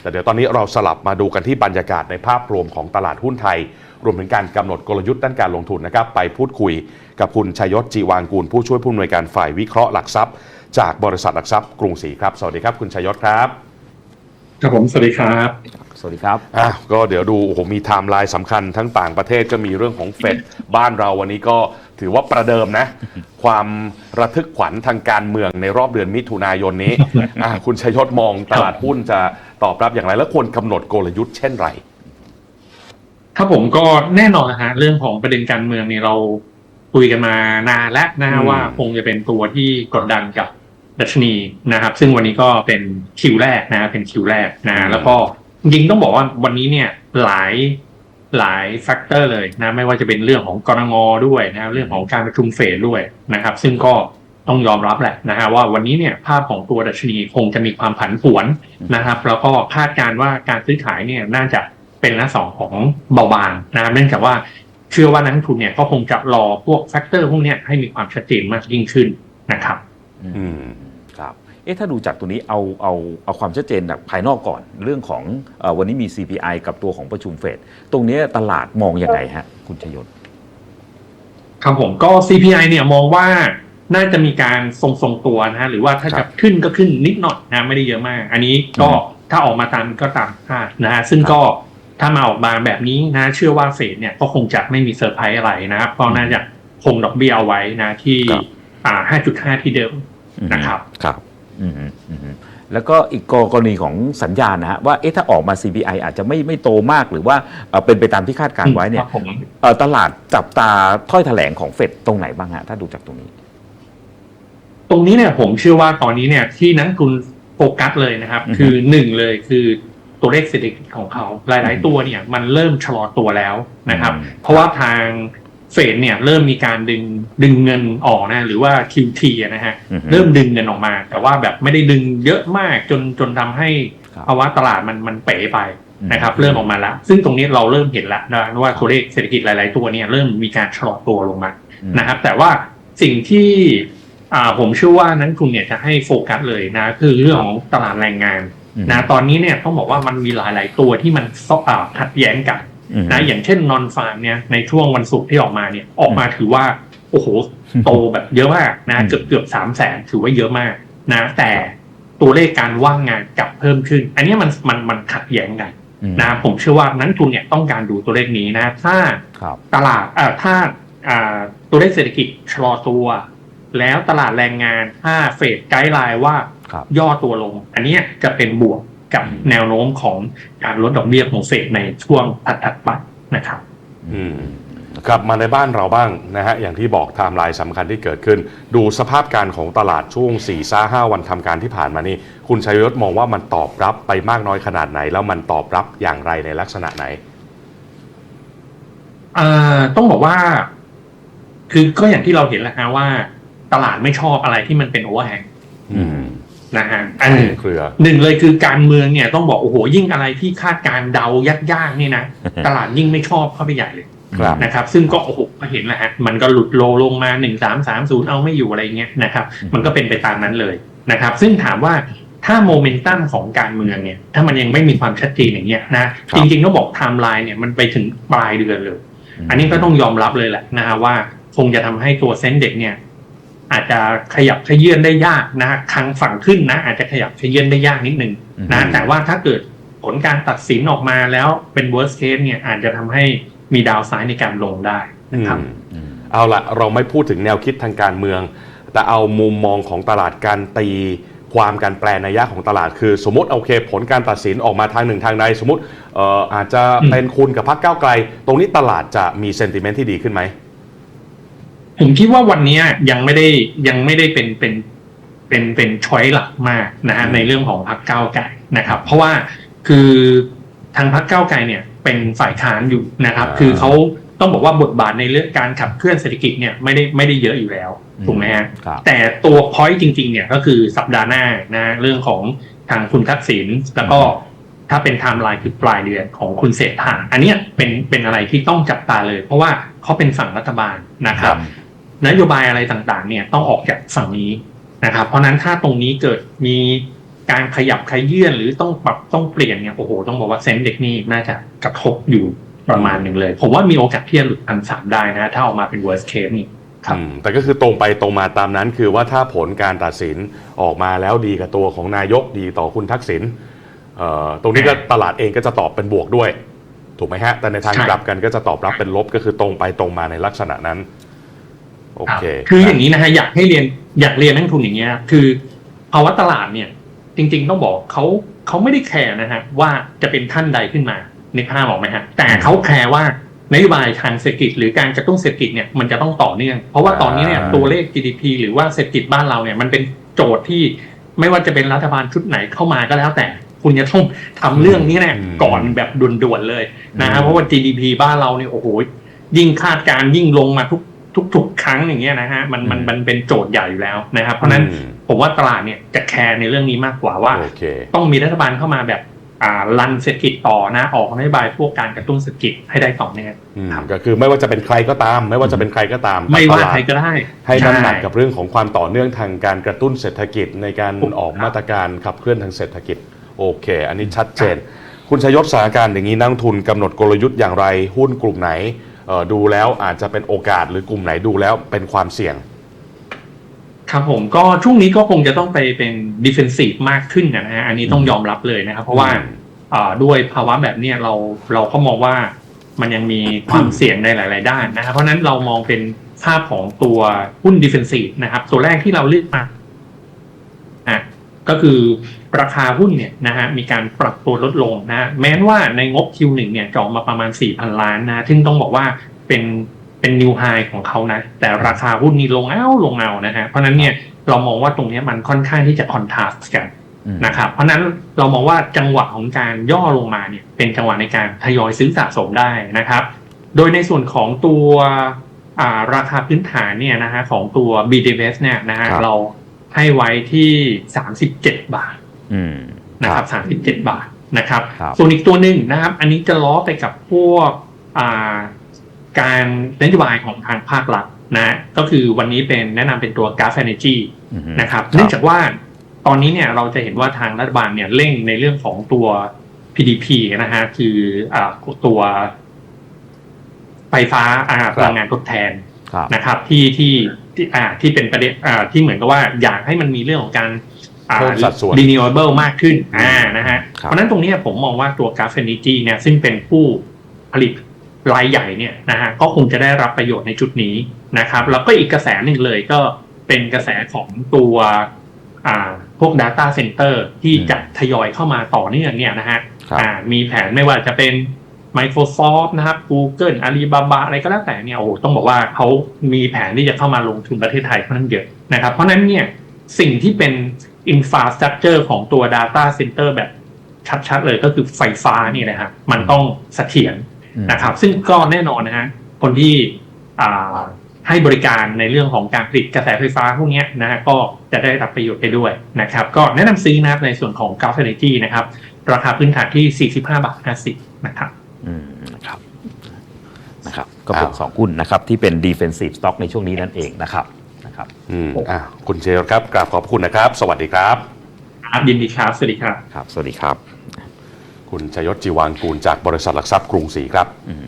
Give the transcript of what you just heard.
แต่เดี๋ยวตอนนี้เราสลับมาดูกันที่บรรยากาศในภาพรวมของตลาดหุ้นไทย รวมถึงการกำหนดกลยุทธ์ด้านการลงทุนนะครับ ไปพูดคุยกับคุณชัยยศจีวางกูลผู้ช่วยผู้อำนวยการฝ่ายวิเคราะห์หลักทรัพย์ จากบริษัทหลักทรัพย์กรุงศรีครับ สวัสดีครับคุณชัยยศครับ ครับผมสวัสดีครับสวัสดีครับอะก็เดี๋ยวดูโอ้โหมีไทม์ไลน์สำคัญทั้งต่างประเทศก็มีเรื่องของเฟดบ้านเราวันนี้ก็ถือว่าประเดิมนะ ความระทึกขวัญทางการเมืองในรอบเดือนมิถุนายนนี้อะคุณชัยยศมองตลาดหุ้นจะตอบรับอย่างไร และควรกำหนดกลยุทธ์เช่นไร ครับผมก็แน่นอนนะฮะเรื่องของประเด็นการเมืองเนี่ยเราคุยกันมานานแล้วนะฮะอืม ว่าคงจะเป็นตัวที่กดดันกับ ดัชนีนะครับ ซึ่งวันนี้ก็เป็นคิวแรกนะเป็นคิวแรกนะ แล้วก็จริงๆต้องบอกว่าวันนี้เนี่ยหลายหลายแฟกเตอร์เลยนะไม่ว่าจะเป็นเรื่องของกรงงด้วยนะเรื่องของการประชุมเฟดด้วยนะครับ ซึ่งก็ต้องยอมรับแหละนะฮะว่าวันนี้เนี่ยภาพของตัวดัชนีคงจะมีความผันผวนนะครับ แล้วก็คาดการณ์ว่าการซื้อขายเนี่ยน่าจะเป็นลักษณะของเบาบางนะครับเนื่องจากว่าเชื่อว่านักลงทุนเนี่ยก็คงจะรอพวกแฟกเตอร์พวกเนี้ยให้มีความชัดเจนมากยิ่งขึ้นนะครับ อืมครับ เอ๊ะถ้าดูจากตัวนี้เอาเอาเอาความชัดเจนจากภายนอกก่อนเรื่องของเออวันนี้มี CPI กับตัวของประชุมเฟดตรงเนี้ยตลาดมองยังไงฮะ คุณชยศครับผมก็ CPI เนี่ยมองว่าน่าจะมีการทรงๆตัวนะฮะหรือว่าถ้าครัจะบขึ้นก็ขึ้นนิดหน่อยนะไม่ได้เยอะมาก อันนี้ก็อืมถ้าออกมาตามก็ตามคาดนะฮะซึ่งครับก็ถ้ามาออกมาแบบนี้นะเชื่อว่าเฟดเนี่ยก็คงจะไม่มีเซอร์ไพรส์อะไรนะครับก็น่าจะคงดอกเบี้ยเอาไว้นะที่ครับอ่า5.5 ที่เดิมนะครับครับอืมอืม แล้วก็อีกกรณีของสัญญาณนะฮะว่าเอ๊ะถ้าออกมา CPI อาจจะไม่ไม่โตมากหรือว่าเอ่อเป็นไปตามที่คาดการณ์ไว้เนี่คยรับผมเอ่อตลาดจับตาถ้อยแถลงของเฟดตรงไหนบ้างฮะถ้าดูจากตรงนี้ ตรงนี้เนี่ยผมเชื่อว่าตอนนี้เนี่ยที่นักลงทุนโฟกัสเลยนะครับอือฮึคือหนึ่งเลยคือตัวเลขเศรษฐกิจของเขาหลาย ๆ ตัวเนี่ยมันเริ่มชะลอตัวแล้วนะครับ เพราะว่าทาง เฟดเนี่ยเริ่มมีการดึงดึงเงินออกนะหรือว่า QT อะนะฮะอือฮึเริ่มดึงเงินออกมา แต่ว่าแบบไม่ได้ดึงเยอะมากจนจนทำให้ครับภาวะตลาดมันมันเป๋ไปนะครับอืมเริ่มออกมาแล้ว ซึ่งตรงนี้เราเริ่มเห็นแล้วนะว่าตัวเลขเศรษฐกิจหลาย ๆ ตัวเนี่ยเริ่มมีการชะลอตัวลงมาอืมนะครับ แต่ว่าสิ่งที่อ่าผมเชื่อว่านักลงทุนเนี่ยจะให้โฟกัสเลยนะคือเรื่องของตลาดแรงงานอืมนะตอนนี้เนี่ยต้องบอกว่ามันมีหลาย ๆ ตัวที่มันซอ่าขัดแย้งกันอืม นะอย่างเช่นนอนฟาร์มเนี่ยในช่วงวันศุกร์ที่ออกมาเนี่ยออกมาถือว่า โอ้โห โตแบบเยอะมากนะอืมเกือบเกือบสามแสนถือว่าเยอะมากนะแต่ตัวเลขการว่างงานกลับเพิ่มขึ้น อันเนี้ยมันมันมันขัดแย้งกันอืมนะผมเชื่อว่านักลงทุนเนี่ยต้องการดูตัวเลขนี้นะ ถ้าครับตลาดเอ่อถ้าอ่าตัวเลขเศรษฐกิจชะลอตัว แล้วตลาดแรงงานถ้าเฟดไกด์ไลน์ว่าครับย่อตัวลง อันเนี้ยจะเป็นบวก กับอืมแนวโน้มของการลดดอกเบี้ยของเฟดในช่วงถัดๆไปนะครับอืมกลับมาในบ้านเราบ้างนะฮะอย่างที่บอกไทม์ไลน์สำคัญที่เกิดขึ้น ดูสภาพการของตลาดช่วง4ี่ซ่าห้าวันทำการที่ผ่านมานี่ คุณชัยยศมองว่ามันตอบรับไปมากน้อยขนาดไหน แล้วมันตอบรับอย่างไรในลักษณะไหนอ่าต้องบอกว่า คือก็อย่างที่เราเห็นแหล้วฮะว่า ตลาดไม่ชอบอะไรที่มันเป็นโอเวอร์แฮงอืม นะฮะอันหนึ่งเครือหนึ่งเลยคือการเมืองเนี่ยต้องบอกโอ้โหยิ่งอะไรที่คาดการณ์เดายากๆนี่นะตลาดยิ่งไม่ชอบเข้าไปใหญ่เลยครับนะครับ ซึ่งก็โอ้โหก็เห็นแล้วฮะมันก็หลุดโลลงมาหนึ่งสามสามศูนย์เอาไม่อยู่อะไรเงี้ยนะครับอืมมันก็เป็นไปตามนั้นเลยนะครับ ซึ่งถามว่าถ้าโมเมนตัมของการเมืองเนี่ย ถ้ามันยังไม่มีความชัดเจนอย่างเงี้ยนะจริงๆต้องบอกไทม์ไลน์เนี่ยมันไปถึงปลายเดือนเลย อันนี้ก็ต้องยอมรับเลยแหละนะฮะว่าคงจะทำให้ตัวเซ็นเด็กเนี่ย อาจจะขยับขยื่นได้ยากนะทางฝั่งขึ้นนะ อาจจะขยับขยื่นได้ยากนิดนึงนะอืมแต่ว่าถ้าเกิดผลการตัดสินออกมาแล้วเป็น worst case เนี่ยอาจจะทำให้มีดาวไซด์ในการลงได้นะครับอืมอืมเอาละเราไม่พูดถึงแนวคิดทางการเมือง แต่เอามุมมองของตลาดการตีความการแปลนัยยะของตลาดคือ สมมติโอเค ผลการตัดสินออกมาทางหนึ่งทางใดสมมติเอ่ออาจจะอืมเป็นคุณกับพรรคก้าวไกล ตรงนี้ตลาดจะมีเซนติเมนต์ที่ดีขึ้นไหม ผมคิดว่าวันนี้ยังไม่ได้ยังไม่ได้เป็นเป็นเป็นเป็นช้อยหลักมากนะฮะอืมในเรื่องของพรรคก้าวไกลนะครับ เพราะว่าคือทางพรรคก้าวไกลเนี่ยเป็นฝ่ายค้านอยู่นะครับ คือเขาต้องบอกว่าบทบาทในเรื่องการขับเคลื่อนเศรษฐกิจเนี่ยไม่ได้ไม่ได้เยอะอยู่แล้วถูกไหมฮะครับแต่ตัวพอยต์จริงๆเนี่ยก็คือสัปดาห์หน้านะเรื่องของทางคุณทักษิณแล้วก็ถ้าเป็นไทม์ไลน์คือปลายเดือนของคุณเศรษฐาอันเนี้ยเป็นเป็นอะไรที่ต้องจับตาเลย เพราะว่าเขาเป็นฝั่งรัฐบาลนะครับ นโยบายอะไรต่างๆ เนี่ยต้องออกจากฝั่งนี้นะครับ เพราะฉะนั้นถ้าตรงนี้เกิดมีการขยับขยื่นหรือต้องปรับต้องเปลี่ยนเนี่ยโอ้โหต้องบอกว่าเซนเด็กนี่น่าจะกระทบอยู่ประมาณหนึ่งเลย ผมว่ามีโอกาสที่จะหลุดพันสามได้นะ ถ้าออกมาเป็น worst case นี่ครับแต่ก็คือตรงไปตรงมาตามนั้นคือว่าถ้าผลการตัดสินออกมาแล้วดีกับตัวของนายกดีต่อคุณทักษิณเอ่อตรงนี้ก็ตลาดเองก็จะตอบเป็นบวกด้วย ถูกไหมฮะ แต่ในทางกลับกันก็จะตอบรับเป็นลบก็คือตรงไปตรงมาในลักษณะนั้น โอเคครับคืออย่างนี้นะฮะอยากให้เรียนอยากเรียนนักลงทุนอย่างเงี้ยคือภาวะตลาดเนี่ย จริง ๆ ต้องบอกเขาเขาไม่ได้แคร์นะฮะว่าจะเป็นท่านใดขึ้นมาในภาพออกไหมฮะแต่เขาแคร์ว่านโยบายทางเศรษฐกิจหรือการกระตุ้นเศรษฐกิจเนี่ยมันจะต้องต่อเนื่อง เพราะว่าตอนนี้เนี่ยอ่าตัวเลข GDP หรือว่าเศรษฐกิจบ้านเราเนี่ยมันเป็นโจทย์ที่ไม่ว่าจะเป็นรัฐบาลชุดไหนเข้ามาก็แล้วแต่คุณจะต้องทำเรื่องนี้เนี่ยก่อนแบบด่วนๆเลยนะฮะเพราะว่า GDP บ้านเราเนี่ยโอ้โหยิ่งคาดการณ์ยิ่งลงมาทุก ทุกทุกครั้งอย่างเงี้ยนะฮะมันมันมันเป็นโจทย์ใหญ่อยู่แล้วนะครับ เพราะฉะนั้นอืมผมว่าตลาดเนี่ยจะแคร์ในเรื่องนี้มากกว่าว่าโอเคต้องมีรัฐบาลเข้ามาแบบอ่ารันเศรษฐกิจต่อนะออกนโยบายพวกการกระตุ้นเศรษฐกิจให้ได้ต่อเนื่องอืมครับก็คือไม่ว่าจะเป็นใครก็ตาม ไม่ว่าจะเป็นใครก็ตาม ไม่ว่าตลดใครก็ได้ ให้น้ำหนักใช่กับเรื่องของความต่อเนื่องทางการกระตุ้นเศรษฐกิจในการถูกออกมาตรการขับเคลื่อนทางเศรษฐกิจโอเค อันนี้ชัดเจน คุณชยศสถานการณ์อย่างนี้นักลงทุนกำหนดกลยุทธ์อย่างไรหุ้นกลุ่มไหนเอ่อ ดูแล้วอาจจะเป็นโอกาสหรือกลุ่มไหนดูแล้วเป็นความเสี่ยง ครับผมก็ช่วงนี้ก็คงจะต้องไปเป็นดิเฟนซีฟมากขึ้นนะฮะอันนี้ต้องยอมรับเลยนะครับ เพราะว่าอืมอ่าด้วยภาวะแบบเนี้ยเราเราก็มองว่ามันยังมีความเสี่ยงในหลาย ๆ ด้านนะครับเพราะฉะนั้นเรามองเป็นภาพของตัวหุ้นดิเฟนซีฟนะครับ ตัวแรกที่เราเลือกมาอะ ก็คือราคาหุ้นเนี่ยนะฮะมีการปรับตัวลดลงนะฮะแม้ว่าในงบ Q1 เนี่ยจะออกมาประมาณ 4,000 ล้านนะซึ่งต้องบอกว่าเป็นเป็นนิวไฮของเขานะ แต่ราคาหุ้นนี่ลงเอาลงเอานะฮะเพราะฉะนั้นเนี่ยเรามองว่าตรงเนี้ยมันค่อนข้างที่จะคอนทราสต์กันอืมนะครับเพราะฉะนั้นเรามองว่าจังหวะของการย่อลงมาเนี่ยเป็นจังหวะในการทยอยซื้อสะสมได้นะครับ โดยในส่วนของตัวอ่าราคาพื้นฐานเนี่ยนะฮะของตัว b d v s เนี่ยนะฮะครับเรา ให้ไว้ที่ 37 บาทอืมนะครับ 37 บาทนะครับครับ ส่วนอีกตัวหนึ่งนะครับ อันนี้จะล้อไปกับพวกอ่าการนโยบายของทางภาครัฐนะก็คือวันนี้เป็นแนะนำเป็นตัว g a f Energy อืมนะครับ เนื่องจากว่าตอนนี้เนี่ยเราจะเห็นว่าทางรัฐบาลเนี่ยเร่งในเรื่องของตัว PDP นะฮะคืออ่าตัวไฟฟ้าอ่าพลังงานทดแทนครับ นะครับที่ที่ที่อ่าที่เป็นประเด็นอ่าที่เหมือนกับว่าอยากให้มันมีเรื่องของการอ่าเพิ่มสัดส่วน renewable มากขึ้นอ่านะฮะครับเพราะฉะนั้นตรงเนี้ยผมมองว่าตัว g a f Energy เนี่ยซึ่งเป็นผู้ผลิตรายใหญ่เนี่ยนะฮะก็คงจะได้รับประโยชน์ในจุดนี้นะครับ แล้วก็อีกกระแสหนึ่งเลยก็เป็นกระแสของตัวอ่าพวก Data Center ที่อืมจะทยอยเข้ามาต่อเนื่องเนี่ยนะฮะครับอ่ามีแผนไม่ว่าจะเป็น Microsoft นะครับ Google Alibaba อะไรก็แล้วแต่เนี่ยโอ้โหต้องบอกว่าเขามีแผนที่จะเข้ามาลงทุนประเทศไทยค่อนข้างเยอะนะครับเพราะฉะนั้นเนี่ยสิ่งที่เป็น Infrastructure ของตัว Data Center แบบชัดๆเลยก็คือไฟฟ้านี่นะฮะมันต้องเสถียรอืมนะครับ ซึ่งก็แน่นอนนะฮะคนที่อ่าให้บริการในเรื่องของการผลิตกระแสไฟฟ้าพวกเนี้ยนะฮะก็จะได้รับประโยชน์ไปด้วยนะครับ ก็แนะนำซื้อนะครับในส่วนของ g a l f Energy นะครับ ราคาพื้นฐานที่ 45 บาท50นะครับอืมนะ ครับนะครับก็เป็นสองหุ้นนะครับที่เป็น defensive stock ในช่วงนี้นั่นเองนะครับนะครับอืมอะคุณเชยศครับกราบขอบคุณนะครับ สวัสดีครับครับยินดีครับสวัสดีครับครับ สวัสดีครับ คุณชยศจีวางกูลจากบริษัทหลักทรัพย์กรุงศรีครับอืม